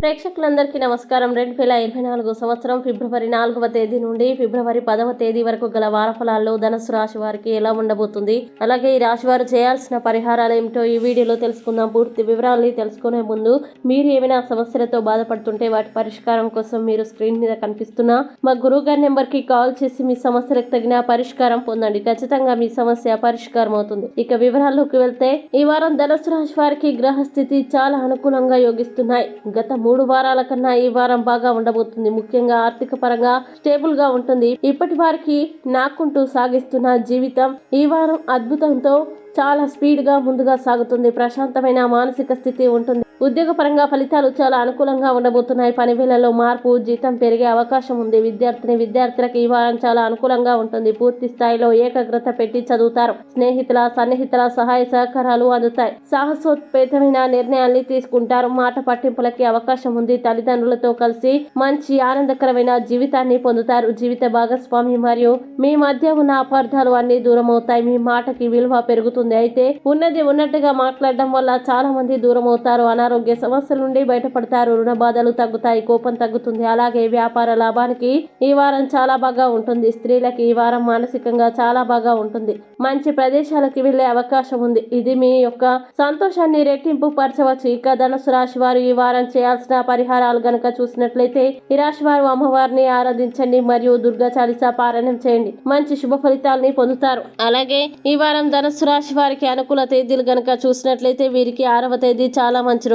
ప్రేక్షకులందరికీ నమస్కారం. రెండు వేల ఇరవై నాలుగు సంవత్సరం ఫిబ్రవరి నాలుగవ తేదీ నుండి ఫిబ్రవరి పదవ తేదీ వరకు గల వారఫలాల్లో ధనుసు రాశి వారికి ఎలా ఉండబోతుంది? అలాగే ఈ రాశి వారు చేయాల్సిన పరిహారాలు ఏమిటో ఈ వీడియోలో తెలుసుకుందాం. పూర్తి వివరాలని తెలుసుకునే ముందు మీరు ఏమైనా సమస్యలతో బాధపడుతుంటే వాటి పరిష్కారం కోసం మీరు స్క్రీన్ మీద కనిపిస్తున్న మా గురువు గారి నెంబర్కి కాల్ చేసి మీ సమస్యలకు తగిన పరిష్కారం పొందండి. ఖచ్చితంగా మీ సమస్య పరిష్కారం అవుతుంది. ఇక వివరాల్లోకి వెళ్తే ఈ వారం ధనుసు రాశి వారికి గ్రహస్థితి చాలా అనుకూలంగా యోగిస్తున్నాయి. గత మూడు వారాల కన్నా ఈ వారం బాగా ఉండబోతుంది. ముఖ్యంగా ఆర్థిక పరంగా స్టేబుల్గా ఉంటుంది. ఇప్పటి వారికి నాకుంటూ సాగిస్తున్న జీవితం ఈ వారం అద్భుతంతో చాలా స్పీడ్గా ముందుగా సాగుతుంది. ప్రశాంతమైన మానసిక స్థితి ఉంటుంది. ఉద్యోగపరంగా ఫలితాలు చాలా అనుకూలంగా ఉండబోతున్నాయి. పని వేళల్లో మార్పు జీతం పెరిగే అవకాశం ఉంది. విద్యార్థిని విద్యార్థులకు ఈ వారం చాలా అనుకూలంగా ఉంటుంది. పూర్తి స్థాయిలో ఏకాగ్రత పెట్టి చదువుతారు. స్నేహితుల సన్నిహితుల సహాయ సహకారాలు అందుతాయి. సాహసోత్పేతమైన నిర్ణయాల్ని తీసుకుంటారు. మాట పట్టింపులకి అవకాశం ఉంది. తల్లిదండ్రులతో కలిసి మంచి ఆనందకరమైన జీవితాన్ని పొందుతారు. జీవిత భాగస్వామి మరియు మీ మధ్య ఉన్న అపార్థాలు అన్ని దూరం అవుతాయి మీ మాటకి విలువ పెరుగుతుంది. అయితే ఉన్నది ఉన్నట్టుగా మాట్లాడడం వల్ల చాలా మంది దూరం అవుతారు అనారోగ్య సమస్యల నుండి బయటపడతారు. రుణ బాధలు తగ్గుతాయి కోపం తగ్గుతుంది. అలాగే వ్యాపార లాభానికి ఈ వారం చాలా బాగా ఉంటుంది. స్త్రీలకి ఈ వారం మానసికంగా చాలా బాగా ఉంటుంది. మంచి ప్రదేశాలకి వెళ్ళే అవకాశం ఉంది. ఇది మీ యొక్క సంతోషాన్ని రెట్టింపు పరచవచ్చు. ఇక ధనుసు రాశి వారు ఈ వారం చేయాల్సిన పరిహారాలు గనక చూసినట్లయితే ఈ రాశి వారు అమ్మవారిని ఆరాధించండి మరియు దుర్గా చాలీసా పారాయణం చేయండి. మంచి శుభ ఫలితాలని పొందుతారు. అలాగే ఈ వారం ధనుసు రాశి వారికి అనుకూల తేదీలు గనక చూసినట్లయితే వీరికి ఆరవ తేదీ చాలా మంచి